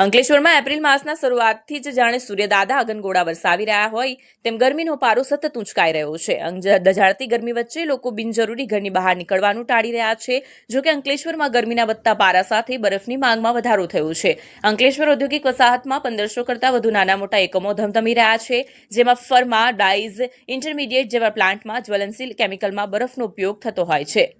અંકલેશ્વરમાં એપ્રિલ માસના શરૂઆતથી જ જાણે સૂર્યદાદા અગનગોળા વરસાવી રહ્યા હોય, તેમ ગરમીનો પારો સતત ઊંચકાઈ રહ્યો છે. દઝાડતી ગરમી વચ્ચે લોકો બિનજરૂરી ઘરની બહાર નીકળવાનું ટાળી રહ્યા છે, જો કે અંકલેશ્વરમાં ગરમીના વધતા પારા સાથે બરફની માંગમાં વધારો થયો છે. અંકલેશ્વર ઔદ્યોગિક વસાહતમાં પંદરસો કરતાં વધુ નાના મોટા એકમો ધમધમી રહ્યા છે, જેમાં ફર્મા, ડાઇઝ, ઇન્ટરમીડિયેટ જેવા પ્લાન્ટમાં જ્વલનશીલ કેમિકલમાં બરફનો ઉપયોગ થતો હોય છે.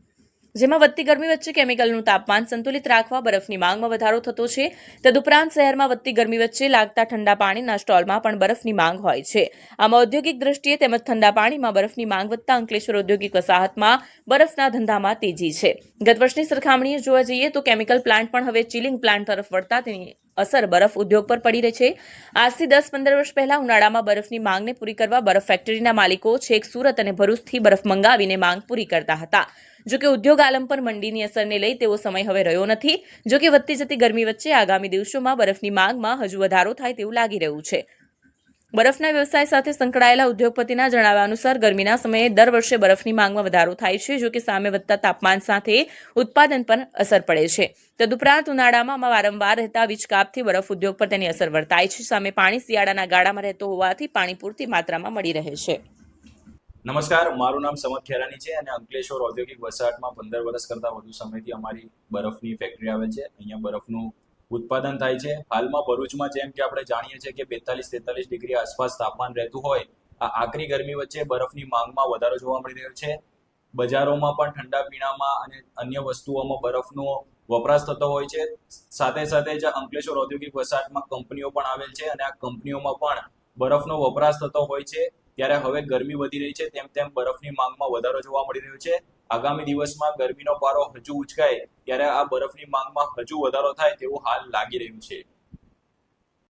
જેમાં વધતી ગરમી વચ્ચે કેમિકલનું તાપમાન સંતુલિત રાખવા બરફની માંગમાં વધારો થતો છે. તદુપરાંત શહેરમાં વધતી ગરમી વચ્ચે લાગતા ઠંડા પાણીના સ્ટોલમાં પણ બરફની માંગ હોય છે. આમાં ઔદ્યોગિક દ્રષ્ટિએ તેમજ ઠંડા પાણીમાં બરફની માંગ વધતા અંકલેશ્વર ઔદ્યોગિક વસાહતમાં બરફના ધંધામાં તેજી છે. ગત વર્ષની સરખામણીએ જોવા જઈએ તો કેમિકલ પ્લાન્ટ પણ હવે ચિલિંગ પ્લાન્ટ તરફ વળતા તેની અસર બરફ ઉદ્યોગ પર પડી રહી છે. આજથી દસ પંદર વર્ષ પહેલા ઉનાળામાં બરફની માંગને પૂરી કરવા બરફ ફેક્ટરીના માલિકો છેક સુરત અને ભરૂચથી બરફ મંગાવીને માંગ પૂરી કરતા હતા. જોકે ઉદ્યોગ આલમ પર મંડીની અસરને લઈ તેવો સમય હવે રહ્યો નથી. જોકે વધતી જતી ગરમી વચ્ચે આગામી દિવસોમાં બરફની માંગમાં હજુ વધારો થાય તેવું લાગી રહ્યું છે. બરફના વ્યવસાય સાથે સંકળાયેલા ઉદ્યોગપતિના જણાવ્યા અનુસાર ગરમીના સમયે દર વર્ષે બરફની માંગમાં વધારો થાય છે, જો કે સામે વધતા તાપમાન સાથે ઉત્પાદન પર અસર પડે છે. તદુપરાંત ઉનાળામાં વારંવાર રહેતા વીજકાપથી બરફ ઉદ્યોગ પર તેની અસર વર્તાય છે. સામે પાણી શિયાળાના ગાળામાં રહેતો હોવાથી પાણી પૂરતી માત્રામાં મળી રહે છે. નમસ્કાર, મારું નામ સમત ખેરાની છે અને અંકલેશ્વર ઔદ્યોગિક વસાહતમાં પંદર વર્ષ કરતાં વધુ સમયથી અમારી બરફની ફેક્ટરી આવે છે. અહીંયા બરફનું ઉત્પાદન થાય છે. હાલમાં ભરૂચમાં જેમ કે આપણે જાણીએ છીએ કે બેતાલીસ તેતાલીસ ડિગ્રી આસપાસ તાપમાન રહેતું હોય, આ આકરી ગરમી વચ્ચે બરફની માંગમાં વધારો જોવા મળી રહ્યો છે. બજારોમાં પણ ઠંડા પીણામાં અને અન્ય વસ્તુઓમાં બરફનો વપરાશ થતો હોય છે. સાથે સાથે જ અંકલેશ્વર ઔદ્યોગિક વસાહતમાં કંપનીઓ પણ આવેલ છે અને આ કંપનીઓમાં પણ બરફનો વપરાશ થતો હોય છે. ત્યારે હવે ગરમી વધી રહી છે. તેમ તેમ બરફની માંગમાં વધારો જોવા મળી રહ્યો છે. આગામી દિવસમાં ગરમીનો પારો હજુ ઉચકાય, ત્યારે આ બરફની માંગમાં હજુ વધારો થાય તેવું હાલ લાગી રહ્યું છે.